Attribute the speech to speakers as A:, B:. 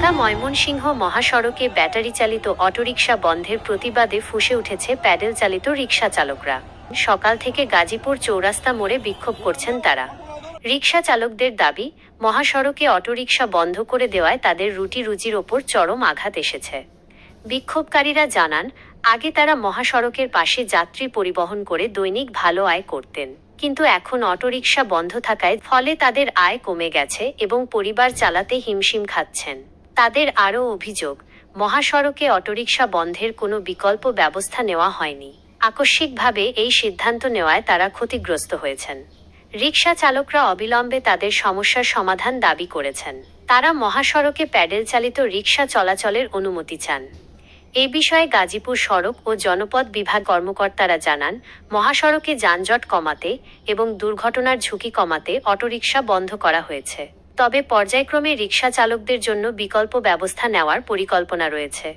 A: ঢাকা ময়মনসিংহ মহাসড়কে ব্যাটারি চালিত অটোরিকশা বন্ধের প্রতিবাদে ফুঁসে উঠেছে প্যাডেল চালিত রিকশা চালকরা সকাল থেকে গাজীপুর চৌরাস্তা মোড়ে বিক্ষোভ করছেন তারা। রিকশা চালকদের দাবি, মহাসড়কে অটোরিকশা বন্ধ করে দেওয়ায় তাদের রুটি রুজির ওপর চরম আঘাত এসেছে। বিক্ষোভকারীরা জানান, আগে তারা মহাসড়কের পাশে যাত্রী পরিবহন করে দৈনিক ভালো আয় করতেন। কিন্তু এখন অটোরিকশা বন্ধ থাকায় ফলে তাদের আয় কমে গেছে এবং পরিবার চালাতে হিমশিম খাচ্ছেন। তাদের আরও অভিযোগ, মহাসড়কে অটোরিকশা বন্ধের কোনো বিকল্প ব্যবস্থা নেওয়া হয়নি। আকস্মিকভাবে এই সিদ্ধান্ত নেওয়ায় তারা ক্ষতিগ্রস্ত হয়েছেন। রিকশা চালকরা অবিলম্বে তাদের সমস্যার সমাধান দাবি করেছেন। তারা মহাসড়কে প্যাডেল চালিত রিকশা চলাচলের অনুমতি চান। এ বিষয়ে গাজীপুর সড়ক ও জনপদ বিভাগ কর্মকর্তারা জানান, মহাসড়কে যানজট কমাতে এবং দুর্ঘটনার ঝুঁকি কমাতে অটোরিকশা বন্ধ করা হয়েছে। তবে পর্যায়ক্রমে রিকশা চালকদের জন্য বিকল্প ব্যবস্থা নেওয়ার পরিকল্পনা রয়েছে।